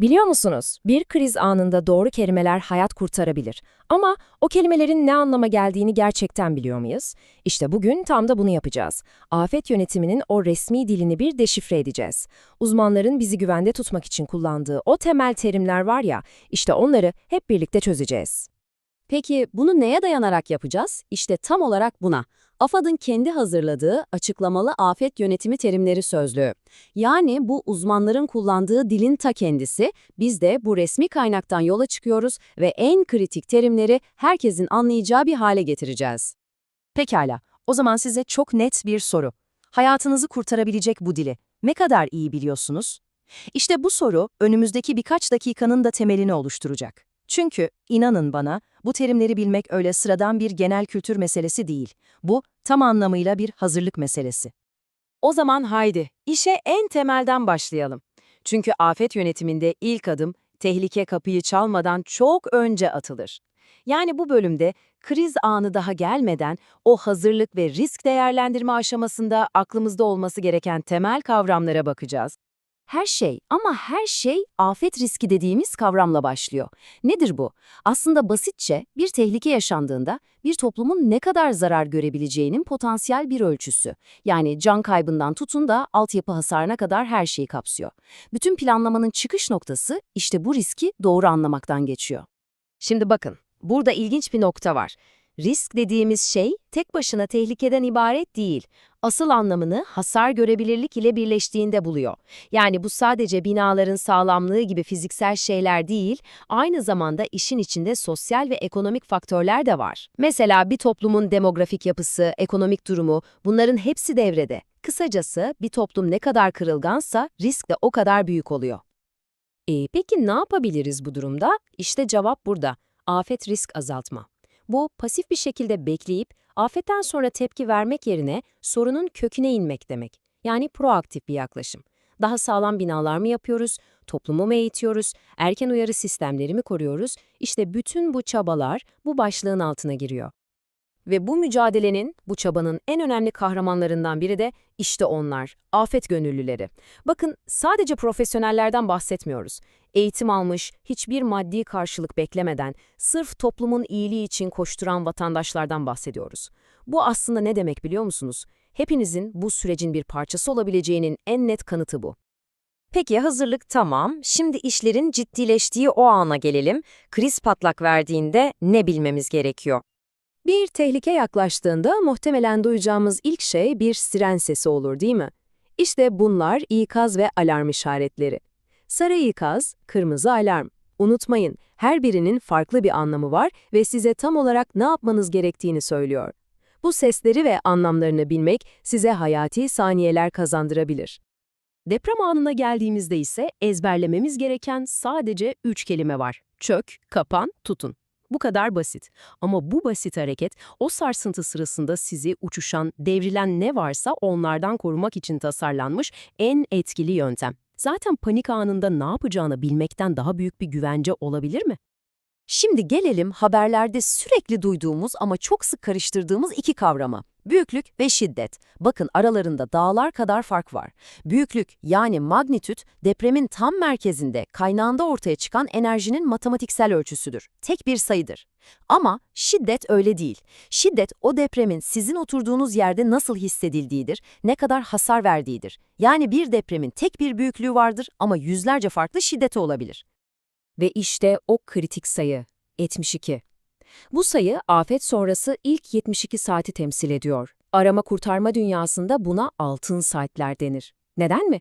Biliyor musunuz, bir kriz anında doğru kelimeler hayat kurtarabilir. Ama o kelimelerin ne anlama geldiğini gerçekten biliyor muyuz? İşte bugün tam da bunu yapacağız. Afet yönetiminin o resmi dilini bir deşifre edeceğiz. Uzmanların bizi güvende tutmak için kullandığı o temel terimler var ya, işte onları hep birlikte çözeceğiz. Peki bunu neye dayanarak yapacağız? İşte tam olarak buna. AFAD'ın kendi hazırladığı açıklamalı afet yönetimi terimleri sözlüğü. Yani bu uzmanların kullandığı dilin ta kendisi, biz de bu resmi kaynaktan yola çıkıyoruz ve en kritik terimleri herkesin anlayacağı bir hale getireceğiz. Pekala, o zaman size çok net bir soru. Hayatınızı kurtarabilecek bu dili ne kadar iyi biliyorsunuz? İşte bu soru önümüzdeki birkaç dakikanın da temelini oluşturacak. Çünkü inanın bana, bu terimleri bilmek öyle sıradan bir genel kültür meselesi değil. Bu tam anlamıyla bir hazırlık meselesi. O zaman haydi, işe en temelden başlayalım. Çünkü afet yönetiminde ilk adım, tehlike kapıyı çalmadan çok önce atılır. Yani bu bölümde kriz anı daha gelmeden o hazırlık ve risk değerlendirme aşamasında aklımızda olması gereken temel kavramlara bakacağız. Her şey ama her şey afet riski dediğimiz kavramla başlıyor. Nedir bu? Aslında basitçe bir tehlike yaşandığında bir toplumun ne kadar zarar görebileceğinin potansiyel bir ölçüsü. Yani can kaybından tutun da altyapı hasarına kadar her şeyi kapsıyor. Bütün planlamanın çıkış noktası işte bu riski doğru anlamaktan geçiyor. Şimdi bakın, burada ilginç bir nokta var. Risk dediğimiz şey tek başına tehlikeden ibaret değil. Asıl anlamını hasar görebilirlik ile birleştiğinde buluyor. Yani bu sadece binaların sağlamlığı gibi fiziksel şeyler değil, aynı zamanda işin içinde sosyal ve ekonomik faktörler de var. Mesela bir toplumun demografik yapısı, ekonomik durumu bunların hepsi devrede. Kısacası bir toplum ne kadar kırılgansa risk de o kadar büyük oluyor. E, peki ne yapabiliriz bu durumda? İşte cevap burada. Afet risk azaltma. Bu, pasif bir şekilde bekleyip, afetten sonra tepki vermek yerine sorunun köküne inmek demek. Yani proaktif bir yaklaşım. Daha sağlam binalar mı yapıyoruz, toplumu mu eğitiyoruz, erken uyarı sistemleri mi koruyoruz? İşte bütün bu çabalar bu başlığın altına giriyor. Ve bu mücadelenin, bu çabanın en önemli kahramanlarından biri de işte onlar, afet gönüllüleri. Bakın sadece profesyonellerden bahsetmiyoruz. Eğitim almış, hiçbir maddi karşılık beklemeden, sırf toplumun iyiliği için koşturan vatandaşlardan bahsediyoruz. Bu aslında ne demek biliyor musunuz? Hepinizin bu sürecin bir parçası olabileceğinin en net kanıtı bu. Peki hazırlık tamam, şimdi işlerin ciddileştiği o ana gelelim. Kriz patlak verdiğinde ne bilmemiz gerekiyor? Bir tehlike yaklaştığında muhtemelen duyacağımız ilk şey bir siren sesi olur değil mi? İşte bunlar ikaz ve alarm işaretleri. Sarı ikaz, kırmızı alarm. Unutmayın, her birinin farklı bir anlamı var ve size tam olarak ne yapmanız gerektiğini söylüyor. Bu sesleri ve anlamlarını bilmek size hayati saniyeler kazandırabilir. Deprem anına geldiğimizde ise ezberlememiz gereken sadece üç kelime var. Çök, kapan, tutun. Bu kadar basit. Ama bu basit hareket o sarsıntı sırasında sizi uçuşan, devrilen ne varsa onlardan korumak için tasarlanmış en etkili yöntem. Zaten panik anında ne yapacağını bilmekten daha büyük bir güvence olabilir mi? Şimdi gelelim haberlerde sürekli duyduğumuz ama çok sık karıştırdığımız iki kavrama. Büyüklük ve şiddet. Bakın aralarında dağlar kadar fark var. Büyüklük yani magnitüt depremin tam merkezinde kaynağında ortaya çıkan enerjinin matematiksel ölçüsüdür. Tek bir sayıdır. Ama şiddet öyle değil. Şiddet o depremin sizin oturduğunuz yerde nasıl hissedildiğidir, ne kadar hasar verdiğidir. Yani bir depremin tek bir büyüklüğü vardır ama yüzlerce farklı şiddeti olabilir. Ve işte o kritik sayı, 72. Bu sayı afet sonrası ilk 72 saati temsil ediyor. Arama kurtarma dünyasında buna altın saatler denir. Neden mi?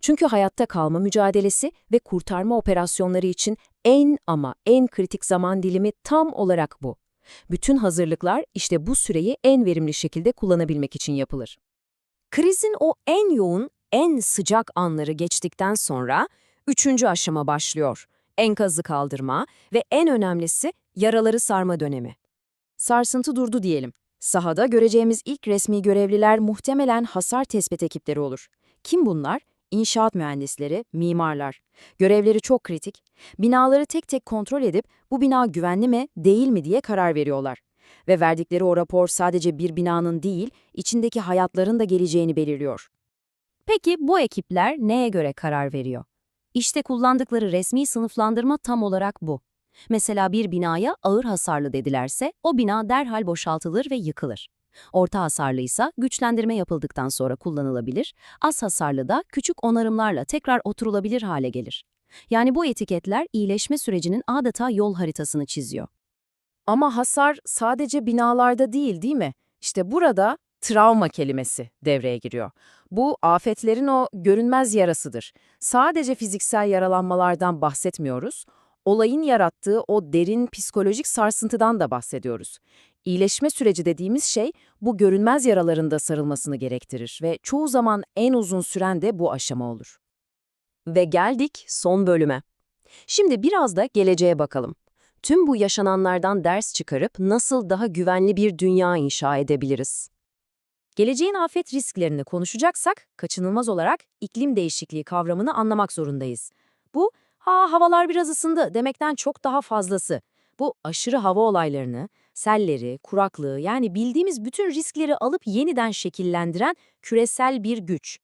Çünkü hayatta kalma mücadelesi ve kurtarma operasyonları için en ama en kritik zaman dilimi tam olarak bu. Bütün hazırlıklar işte bu süreyi en verimli şekilde kullanabilmek için yapılır. Krizin o en yoğun, en sıcak anları geçtikten sonra üçüncü aşama başlıyor enkazı kaldırma ve en önemlisi yaraları sarma dönemi. Sarsıntı durdu diyelim. Sahada göreceğimiz ilk resmi görevliler muhtemelen hasar tespit ekipleri olur. Kim bunlar? İnşaat mühendisleri, mimarlar. Görevleri çok kritik. Binaları tek tek kontrol edip bu bina güvenli mi, değil mi diye karar veriyorlar. Ve verdikleri o rapor sadece bir binanın değil, içindeki hayatların da geleceğini belirliyor. Peki bu ekipler neye göre karar veriyor? İşte kullandıkları resmi sınıflandırma tam olarak bu. Mesela bir binaya ağır hasarlı dedilerse o bina derhal boşaltılır ve yıkılır. Orta hasarlıysa güçlendirme yapıldıktan sonra kullanılabilir, az hasarlı da küçük onarımlarla tekrar oturulabilir hale gelir. Yani bu etiketler iyileşme sürecinin adeta yol haritasını çiziyor. Ama hasar sadece binalarda değil değil mi? İşte burada travma kelimesi devreye giriyor. Bu afetlerin o görünmez yarasıdır. Sadece fiziksel yaralanmalardan bahsetmiyoruz. Olayın yarattığı o derin psikolojik sarsıntıdan da bahsediyoruz. İyileşme süreci dediğimiz şey bu görünmez yaraların da sarılmasını gerektirir ve çoğu zaman en uzun süren de bu aşama olur. Ve geldik son bölüme. Şimdi biraz da geleceğe bakalım. Tüm bu yaşananlardan ders çıkarıp nasıl daha güvenli bir dünya inşa edebiliriz? Geleceğin afet risklerini konuşacaksak, kaçınılmaz olarak iklim değişikliği kavramını anlamak zorundayız. Bu, ha havalar biraz ısındı demekten çok daha fazlası. Bu aşırı hava olaylarını, selleri, kuraklığı yani bildiğimiz bütün riskleri alıp yeniden şekillendiren küresel bir güç.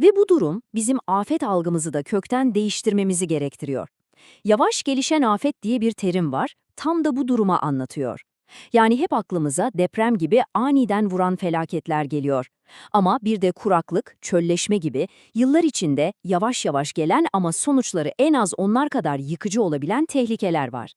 Ve bu durum bizim afet algımızı da kökten değiştirmemizi gerektiriyor. Yavaş gelişen afet diye bir terim var, tam da bu duruma anlatıyor. Yani hep aklımıza deprem gibi aniden vuran felaketler geliyor. Ama bir de kuraklık, çölleşme gibi yıllar içinde yavaş yavaş gelen ama sonuçları en az onlar kadar yıkıcı olabilen tehlikeler var.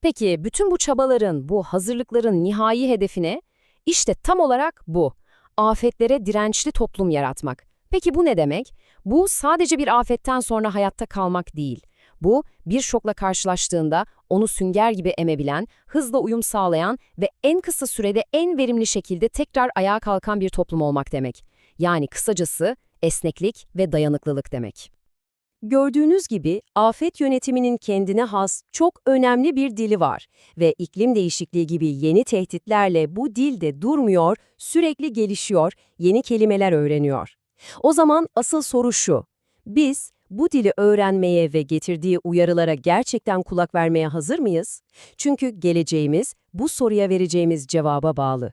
Peki bütün bu çabaların, bu hazırlıkların nihai hedefine işte tam olarak bu. Afetlere dirençli toplum yaratmak. Peki bu ne demek? Bu sadece bir afetten sonra hayatta kalmak değil. Bu, bir şokla karşılaştığında onu sünger gibi emebilen, hızla uyum sağlayan ve en kısa sürede en verimli şekilde tekrar ayağa kalkan bir toplum olmak demek. Yani kısacası esneklik ve dayanıklılık demek. Gördüğünüz gibi afet yönetiminin kendine has çok önemli bir dili var ve iklim değişikliği gibi yeni tehditlerle bu dil de durmuyor, sürekli gelişiyor, yeni kelimeler öğreniyor. O zaman asıl soru şu, biz bu dili öğrenmeye ve getirdiği uyarılara gerçekten kulak vermeye hazır mıyız? Çünkü geleceğimiz bu soruya vereceğimiz cevaba bağlı.